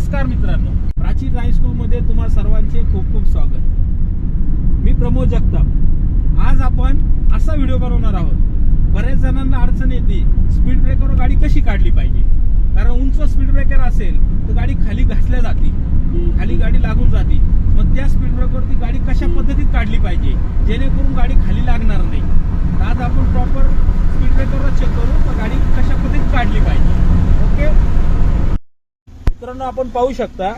नमस्कार मित्रांनो. प्राचीन ड्राईव्ह स्कूलमध्ये तुम्हा सर्वांचे खूप खूप स्वागत. मी प्रमोद जगताप. आज आपण असा व्हिडिओ बनवणार आहोत. बऱ्याच जणांना अडचण येते स्पीड ब्रेकर गाडी कशी काढली पाहिजे? कारण उंच स्पीड ब्रेकर असेल तर गाडी खाली घासल्या जाते खाली गाडी लागून जाते. मग त्या स्पीड ब्रेकरवरती गाडी कशा पद्धतीत काढली पाहिजे? जेणेकरून गाडी खाली लागणार नाही तर आज आपण प्रॉपर स्पीड ब्रेकरवर चेक करू तर गाडी कशा पद्धतीत काढली पाहिजे ओके मित्रांनो आपण पाहू शकता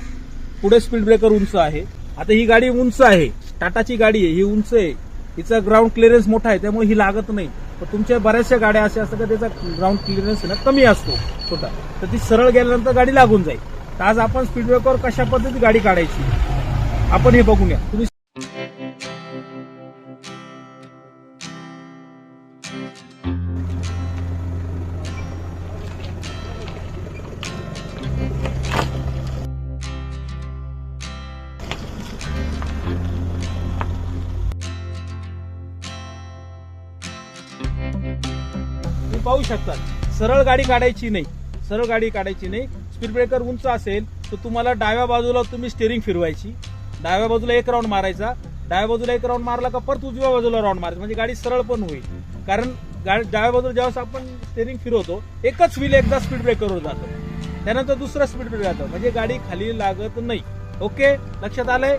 पुढे स्पीड ब्रेकर उंच आहे. आता ही गाडी उंच आहे. टाटाची गाडी आहे. ही उंच आहे. हिचा ग्राउंड क्लिअरन्स मोठा आहे. त्यामुळे ही लागत नाही. पण तुमच्या बऱ्याचशा गाड्या अशा असतात का त्याचा ग्राउंड क्लिअरन्स ना कमी असतो छोटा. तर ती सरळ गेल्यानंतर गाडी लागून जाईल. तर आज आपण स्पीड ब्रेकवर कशा पद्धतीत गाडी काढायची? आपण हे बघूया तुम्ही तुम्ही पाहू शकता सरळ गाडी काढायची नाही. सरळ गाडी काढायची नाही. स्पीड ब्रेकर उंच असेल तर तुम्हाला डाव्या बाजूला तुम्ही स्टेअरिंग फिरवायची. डाव्या बाजूला एक राऊंड मारायचा. डाव्या बाजूला एक राऊंड मारला का परत उजव्या बाजूला राऊंड मारायचा. म्हणजे गाडी सरळ पण होईल. कारण गाडी डाव्या बाजूला ज्यावेळेस आपण स्टेरिंग फिरवतो एकच व्हील एकदा स्पीड ब्रेकरवर जातो. त्यानंतर दुसरं स्पीड ब्रेकर जातं. म्हणजे गाडी खाली लागत नाही. ओके लक्षात आलंय?